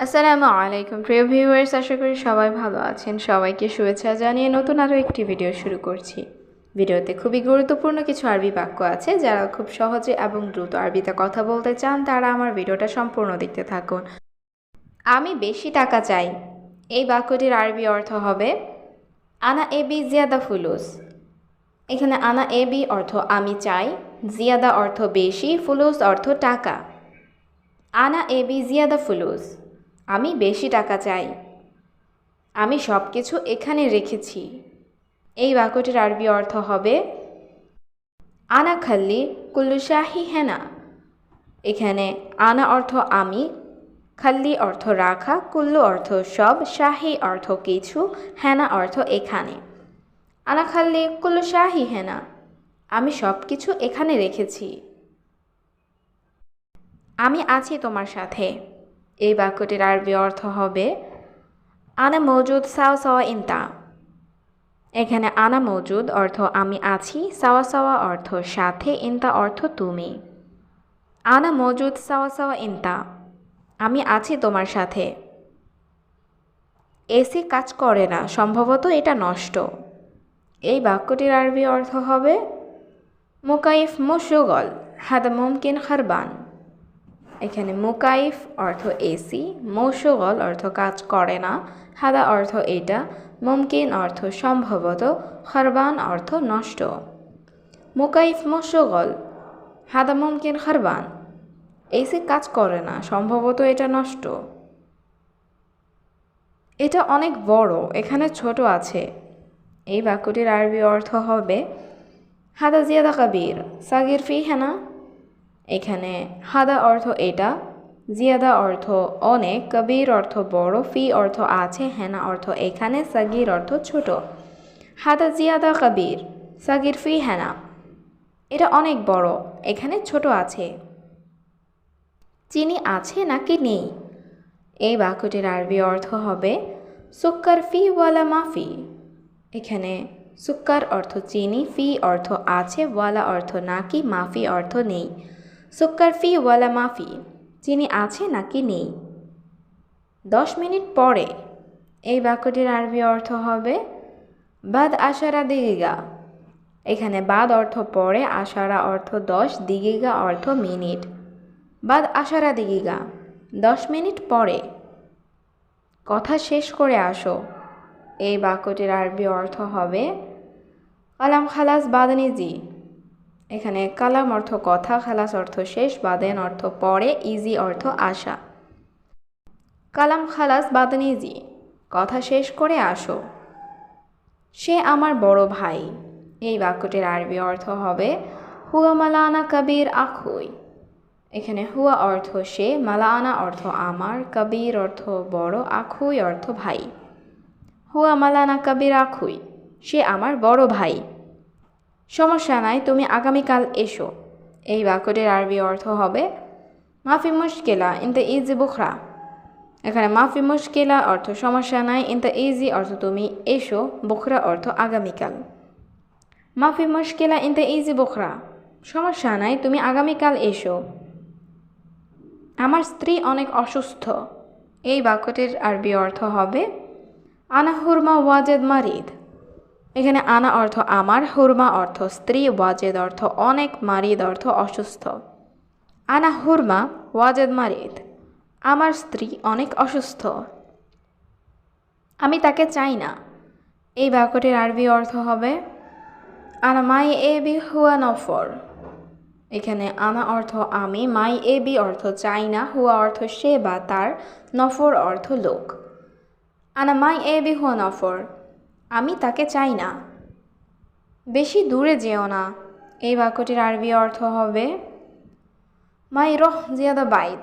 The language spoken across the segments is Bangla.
আসসালামু আলাইকুম, প্রিয় ভিউয়ার্স, আশা করি সবাই ভালো আছেন। সবাইকে শুভেচ্ছা জানিয়ে নতুন আরও একটি ভিডিও শুরু করছি। ভিডিওতে খুবই গুরুত্বপূর্ণ কিছু আরবি বাক্য আছে, যারা খুব সহজে এবং দ্রুত আরবিতে কথা বলতে চান, তারা আমার ভিডিওটা সম্পূর্ণ দেখতে থাকুন। আমি বেশি টাকা চাই। এই বাক্যটির আরবি অর্থ হবে, আনা এবি জিয়াদা ফুলুস। এখানে আনা এবি অর্থ আমি চাই জিয়াদা অর্থ বেশি ফুলুস অর্থ টাকা আনা এবি জিয়াদা ফুলুস। আমি বেশি টাকা চাই। আমি সব কিছু এখানে রেখেছি। এই বাক্যটির আরবি অর্থ হবে, আনা খাল্লি কুল্লু শাহি হেনা। এখানে আনা অর্থ আমি, খাল্লি অর্থ রাখা, কুল্লু অর্থ সব, শাহি অর্থ কিছু, হেনা অর্থ এখানে। আনা খাল্লি কুল্লু শাহি হেনা। আমি সব কিছু এখানে রেখেছি। আমি আছি তোমার সাথে। এই বাক্যটির আরবি অর্থ হবে, আনা মৌজুদ, সাওয়া সাওয়া ইন্তা। এখানে আনা মৌজুদ অর্থ, আমি আছি। সাওয়া সাওয়া অর্থ, সাথে। ইন্তা অর্থ, তুমি। আনা মৌজুদ, সাওয়া সাওয়া ইন্তা। আমি আছি তোমার সাথে। এসি কাজ করে না, সম্ভবত এটা নষ্ট। এই বাক্যটির আরবি অর্থ হবে, মুকাইফ মুশুগল, হাদা মুমকিন খারবান। এখানে মুকাইফ অর্থ এসি, মৌসুগল অর্থ কাজ করে না, হাদা অর্থ এটা, মুমকিন অর্থ সম্ভবত, খরবান অর্থ নষ্ট। মুকাইফ মৌসুগল, হাদা মুমকিন খরবান, এসি কাজ করে না, সম্ভবত এটা নষ্ট। এটা অনেক বড়, এখানে ছোট আছে। এই বাক্যটির আরবি অর্থ হবে, হাদা জিয়াদা কাবির, সাগির ফি হেনা এখানে হাদা অর্থ এটা, জিয়াদা অর্থ অনেক, কবির অর্থ বড়, ফি অর্থ আছে, হেনা অর্থ এখানে, সাগির অর্থ ছোট। হাদা, জিয়াদা, কবির, সাগির, ফি, হেনা। এটা অনেক বড়, এখানে ছোট আছে। চিনি আছে নাকি নেই? এই বাক্যটির আরবি অর্থ হবে সুক্কার ফি ওয়ালা মাফি। এখানে সুক্কার অর্থ চিনি, ফি অর্থ আছে, ওয়ালা অর্থ নাকি, মাফি অর্থ নেই। সুক্কার ফি ওয়ালা মাফি চিনি আছে নাকি নেই। দশ মিনিট পরে এই বাক্যটির আরবি অর্থ হবে, বাদ আশারা দিগিগা। এখানে বাদ অর্থ পরে, আশারা অর্থ দশ, দিগিগা অর্থ মিনিট। বাদ আশারা দিগিগা, দশ মিনিট পরে। কথা শেষ করে আসো। এই বাক্যটির আরবি অর্থ হবে কালাম খালাস বাদনিজি এখানে কালাম অর্থ কথা, খালাস অর্থ শেষ, বাদেন অর্থ পরে, ইজি অর্থ আশা। কালাম, খালাস, বাদেন, ইজি। কথা শেষ করে আসো। সে আমার বড় ভাই। এই বাক্যটির আরবি অর্থ হবে, হুয়া মালানা কবির আখুই। এখানে হুয়া অর্থ সে, মালানা অর্থ আমার, কবির অর্থ বড়, আখুই অর্থ ভাই। হুয়া মালানা কবির আখুই। সে আমার বড় ভাই। সমস্যা নাই, তুমি আগামীকাল এসো। এই বাক্যটির আরবি অর্থ হবে, মাফি মুশকিলা ইন দ্য ইজি বুখরা। এখানে মাফি মুশকিলা অর্থ সমস্যা নাই ইন দ্য ইজি অর্থ তুমি এসো, বুখরা অর্থ আগামীকাল। মাফি মুশকিলা ইন দ্য ইজি বুখরা। সমস্যা নাই, তুমি আগামীকাল এসো। আমার স্ত্রী অনেক অসুস্থ। এই বাক্যটির আরবি অর্থ হবে, আনা হুরমা ওয়াজেদ মারিদ। এখানে আনা অর্থ আমার, হুরমা অর্থ স্ত্রী, ওয়াজেদ অর্থ অনেক, মারিদ অর্থ অসুস্থ। আনা হুরমা, ওয়াজেদ মারিদ, আমার স্ত্রী অনেক অসুস্থ। আমি তাকে চাই না। এই বাক্যটির আরবি অর্থ হবে, আনা মাই এ বি হুয়া নফর। এখানে আনা অর্থ আমি, মাই এ বি অর্থ চাই না, হুয়া অর্থ সে বা তার নফর অর্থ লোক। আনা মাই এ বি হুয়া নফর আমি তাকে চাই না। বেশি দূরে যেও না। এই বাক্যটির আরবি অর্থ হবে, মাই রোহ জিয়াদা বাইদ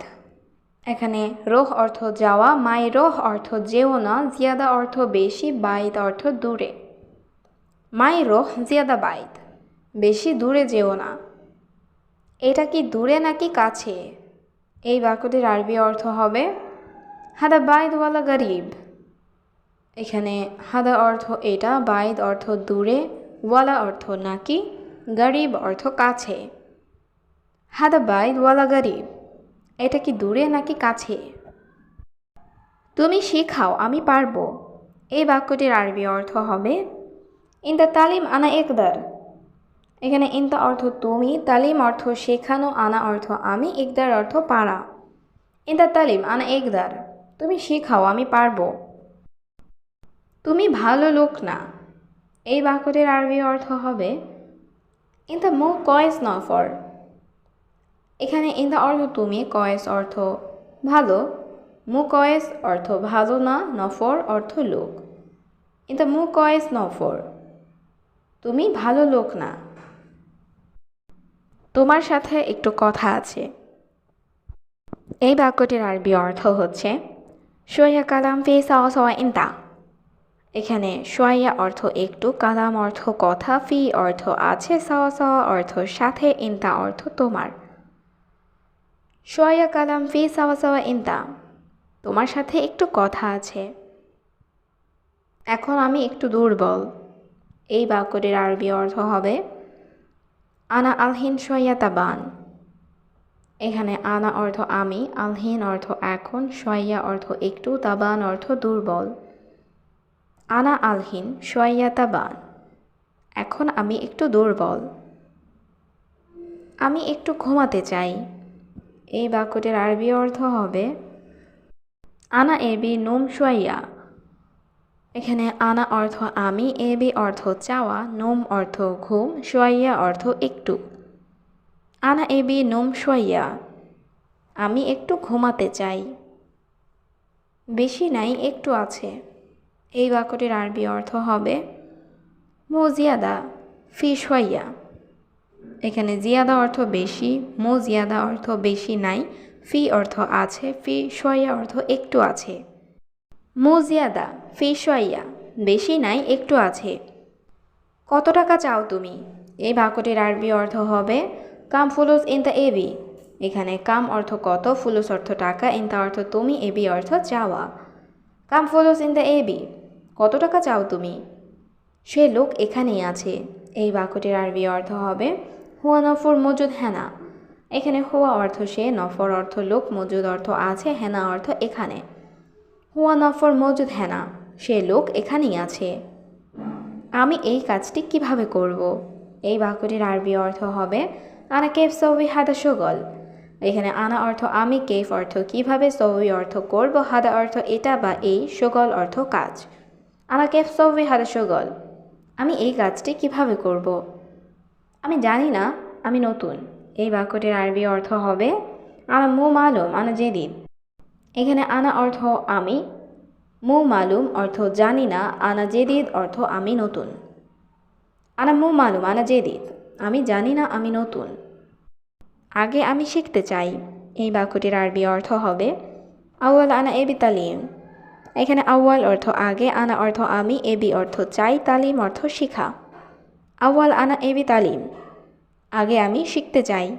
এখানে রোহ অর্থ যাওয়া, মাই রোহ অর্থ যেও না। জিয়াদা অর্থ বেশি বাইদ অর্থ দূরে। মাই রোহ জিয়াদা বাইদ বেশি দূরে যেও না। এটা কি দূরে নাকি কাছে? এই বাক্যটির আরবি অর্থ হবে, হাদা বাইদ ওয়ালা গরিব। এখানে হাদা অর্থ এটা, বাইদ অর্থ দূরে, ওয়ালা অর্থ নাকি গরিব অর্থ কাছে। হাদা বাইদ, ওয়ালা গরিব। এটা কি দূরে নাকি কাছে? তুমি শেখাও, আমি পারব। এই বাক্যটির আরবি অর্থ হবে, ইন ইন্দা তালিম আনা একদার এখানে ইন্তা অর্থ তুমি, তালিম অর্থ শেখানো, আনা অর্থ আমি একদার অর্থ পারা। ইন্দা তালিম আনা একদার তুমি শেখাও, আমি পারব। তুমি ভালো লোক না। এই বাক্যটির আরবি অর্থ হবে ইন দ্য মো কয়েস নফর এখানে ইন দ্য অর্থ তুমি কয়েস অর্থ ভালো মু কয়েস অর্থ ভালো না নফর অর্থ লোক। ইন দ্য মু কয়েস নফর তুমি ভালো লোক না। তোমার সাথে একটু কথা আছে। এই বাক্যটির আরবি অর্থ হচ্ছে সোয়া কালাম ফি সাওয়া সাওয়া ইন্তা। এখানে সোয়া অর্থ একটু কালাম অর্থ কথা, ফি অর্থ আছে, সাওয়া সাওয়া অর্থ সাথে, ইন্তা অর্থ তোমার। সোয়া কালাম ফি, সাওয়া সাওয়া, ইন্তা, তোমার সাথে একটু কথা আছে। এখন আমি একটু দুর্বল। এই বাক্যটির আরবি অর্থ হবে, আনা আলহিন সোয়া তাবান। এখানে আনা অর্থ আমি, আলহিন অর্থ এখন সোয়া অর্থ একটু, তাবান অর্থ দুর্বল। আনা আলহিন সোয়া তাবান এখন আমি একটু দুর্বল। আমি একটু ঘুমাতে চাই। এই বাক্যটির আরবি অর্থ হবে, আনা এবি নোম সোয়া এখানে আনা অর্থ আমি, এবি অর্থ চাওয়া, নোম অর্থ ঘুম সোয়া অর্থ একটু। আনা এবি নোম সোয়া আমি একটু ঘুমাতে চাই। বেশি নাই, একটু আছে। এই বাক্যটির আরবি অর্থ হবে মো জিয়াদা ফি সোয়া এখানে জিয়াদা অর্থ বেশি মো জিয়াদা অর্থ বেশি নাই, ফি অর্থ আছে ফি সোয়া অর্থ একটু আছে। মো জিয়াদা ফি সোয়া বেশি নাই, একটু আছে। কত টাকা চাও তুমি? এই বাক্যটির আরবি অর্থ হবে কাম ফুলুস ইন দ্য এবি। এখানে কাম অর্থ কত, ফুলুস অর্থ টাকা, ইন দ্য অর্থ তুমি এবি অর্থ চাওয়া। কাম ফুলুস ইন দ্য এবি। কত টাকা চাও তুমি? সে লোক এখানেই আছে। এই বাক্যটির আরবি অর্থ হবে, হুয়া নফর মজুদ হেনা। এখানে হুয়া অর্থ সে, নফর অর্থ লোক, মজুদ অর্থ আছে, হেনা অর্থ এখানে। হুয়া নফর মজুদ হেনা, সে লোক এখানেই আছে। আমি এই কাজটি কীভাবে করব? এই বাক্যটির আরবি অর্থ হবে, আনা কেফ সৌবি হাদা সুগল। এখানে আনা অর্থ, আমি কেফ অর্থ, কীভাবে সৌবি অর্থ করব? হাদা অর্থ, এটা বা এই সুগল অর্থ, কাজ। আনা কেফ সৌবি হাদা সুগল আমি এই কাজটি কীভাবে করব? আমি জানি না, আমি নতুন। এই বাক্যটির আরবি অর্থ হবে আনা মু মালুম, আনা জেদিন। এখানে আনা অর্থ আমি মু মালুম অর্থ জানি না, আনা জেদিদ অর্থ আমি নতুন। আনা মু মালুম, আনা জেদিদ আমি জানি না, আমি নতুন। আগে আমি শিখতে চাই। এই বাক্যটির আরবি অর্থ হবে, আউয়াল আনা এবি তালিম এখানে আউয়াল অর্থ আগে, আনা অর্থ আমি এবি অর্থ চাই, তালিম অর্থ শিখা। আউয়াল, আনা এবি তালিম। আগে আমি শিখতে চাই।